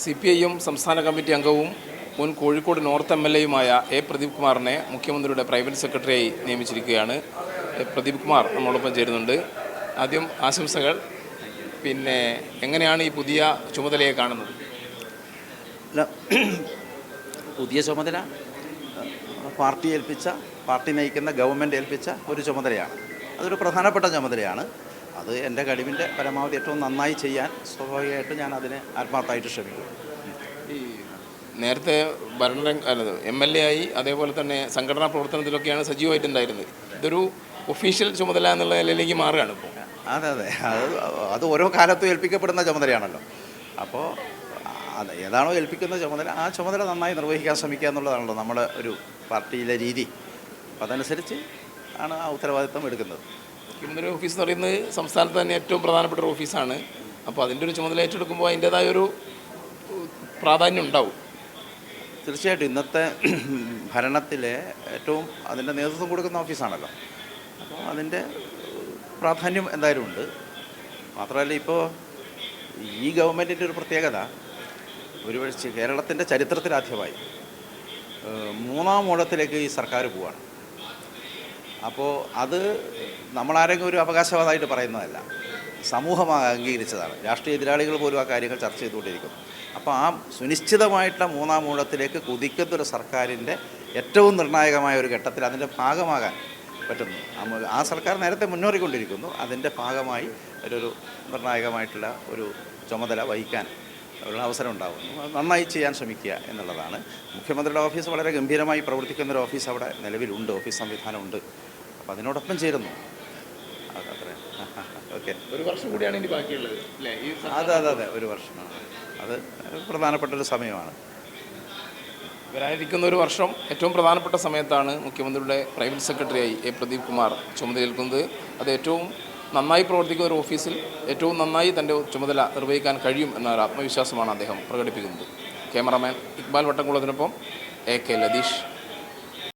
C P I M സംസ്ഥാന committee അംഗവും മുൻ കോഴിക്കോട് നോർത്ത് എം എൽ എയുമായ എ പ്രദീപ് കുമാറിനെ മുഖ്യമന്ത്രിയുടെ പ്രൈവറ്റ് സെക്രട്ടറിയായി നിയമിച്ചിരിക്കുകയാണ്. പ്രദീപ് കുമാർ നമ്മളോടൊപ്പം ചേരുന്നുണ്ട്. ആദ്യം ആശംസകൾ. പിന്നെ എങ്ങനെയാണ് ഈ പുതിയ ചുമതലയെ കാണുന്നത്? പുതിയ ചുമതല പാർട്ടി ഏൽപ്പിച്ച പാർട്ടി നയിക്കുന്ന ഗവൺമെന്റ് ഏൽപ്പിച്ച ഒരു ചുമതലയാണ്. അതൊരു പ്രധാനപ്പെട്ട ചുമതലയാണ്. അത് എന്റെ കഴിവിന്റെ പരമാവധി ഏറ്റവും നന്നായി ചെയ്യാൻ സ്വാഭാവികമായിട്ടും ഞാൻ അതിന് ആത്മാർത്ഥമായിട്ട് ശ്രമിക്കും. ഈ നേരത്തെ ഭരണരംഗ അല്ല എം എൽ എ ആയി അതേപോലെ തന്നെ സംഘടനാ പ്രവർത്തനത്തിലൊക്കെയാണ് സജീവമായിട്ടുണ്ടായിരുന്നത് ഇതൊരു ഒഫീഷ്യൽ ചുമതല എന്നുള്ള നിലയിലേക്ക് മാറുകയാണ് ഇപ്പോൾ. അതെ അതെ. അത് അത് ഓരോ കാലത്തും ഏൽപ്പിക്കപ്പെടുന്ന ചുമതലയാണല്ലോ. അപ്പോൾ അത് ഏതാണോ ഏൽപ്പിക്കുന്ന ചുമതല ആ ചുമതല നന്നായി നിർവഹിക്കാൻ ശ്രമിക്കുക എന്നുള്ളതാണല്ലോ നമ്മുടെ ഒരു പാർട്ടിയിലെ രീതി. അപ്പം അതനുസരിച്ച് ആണ് ആ ഉത്തരവാദിത്വം എടുക്കുന്നത്. മുഖ്യമന്ത്രി ഓഫീസ് എന്ന് പറയുന്നത് സംസ്ഥാനത്ത് തന്നെ ഏറ്റവും പ്രധാനപ്പെട്ട ഒരു ഓഫീസാണ് അപ്പോൾ അതിന്റെ ഒരു ചുമതല ഏറ്റെടുക്കുമ്പോൾ അതിന്റേതായ ഒരു പ്രാധാന്യം ഉണ്ടാവും. തീർച്ചയായിട്ടും ഇന്നത്തെ ഭരണത്തിലെ ഏറ്റവും അതിന്റെ നേതൃത്വം കൊടുക്കുന്ന ഓഫീസാണല്ലോ അപ്പോൾ അതിന്റെ പ്രാധാന്യം എന്തായാലും ഉണ്ട്. മാത്രമല്ല ഇപ്പോൾ ഈ ഗവൺമെന്റിന്റെ ഒരു പ്രത്യേകത ഒരുപക്ഷെ കേരളത്തിന്റെ ചരിത്രത്തിലാദ്യമായി മൂന്നാം ഓടത്തിലേക്ക് ഈ സർക്കാർ പോവാണ്. അപ്പോൾ അത് നമ്മളാരെങ്കിലും ഒരു അവകാശവാദമായിട്ട് പറയുന്നതല്ല. സമൂഹം അംഗീകരിച്ചതാണ്. രാഷ്ട്രീയ എതിരാളികൾ പോലും ആ കാര്യങ്ങൾ ചർച്ച ചെയ്തുകൊണ്ടിരിക്കുന്നു. അപ്പോൾ ആ സുനിശ്ചിതമായിട്ടുള്ള മൂന്നാം മൂലത്തിലേക്ക് കുതിക്കുന്ന ഒരു സർക്കാരിന്റെ ഏറ്റവും നിർണായകമായ ഒരു ഘട്ടത്തിൽ അതിന്റെ ഭാഗമാകാൻ പറ്റുന്നു. ആ സർക്കാർ നേരത്തെ മുന്നേറിക്കൊണ്ടിരിക്കുന്നു. അതിന്റെ ഭാഗമായി ഒരു നിർണായകമായിട്ടുള്ള ഒരു ചുമതല വഹിക്കാൻ ഉള്ള അവസരം ഉണ്ടാകുന്നു നന്നായി ചെയ്യാൻ ശ്രമിക്കുക എന്നുള്ളതാണ്. മുഖ്യമന്ത്രിയുടെ ഓഫീസ് വളരെ ഗംഭീരമായി പ്രവർത്തിക്കുന്ന ഒരു ഓഫീസ് അവിടെ നിലവിലുണ്ട്. ഓഫീസ് സംവിധാനമുണ്ട്. അപ്പോൾ അതിനോടൊപ്പം ചേരുന്നു. ഓക്കെ. ഒരു വർഷം കൂടിയാണ് ഇനി ബാക്കിയുള്ളത് അതെ അതെ അതെ. ഒരു വർഷമാണ് അത് പ്രധാനപ്പെട്ട ഒരു സമയമാണ്. വരാനിരിക്കുന്ന ഒരു വർഷം ഏറ്റവും പ്രധാനപ്പെട്ട സമയത്താണ് മുഖ്യമന്ത്രിയുടെ പ്രൈവറ്റ് സെക്രട്ടറിയായി എ പ്രദീപ് കുമാർ ചുമതലയേൽക്കുന്നത്. അത് ഏറ്റവും നന്നായി പ്രവർത്തിക്കുന്ന ഒരു ഓഫീസിൽ ഏറ്റവും നന്നായി തന്റെ ചുമതല നിർവഹിക്കാൻ കഴിയും എന്ന ഒരു ആത്മവിശ്വാസമാണ് അദ്ദേഹം പ്രകടിപ്പിക്കുന്നത്. ക്യാമറാമാൻ ഇക്ബാൽ വട്ടംകുളത്തിനൊപ്പം എ കെ ലതീഷ്.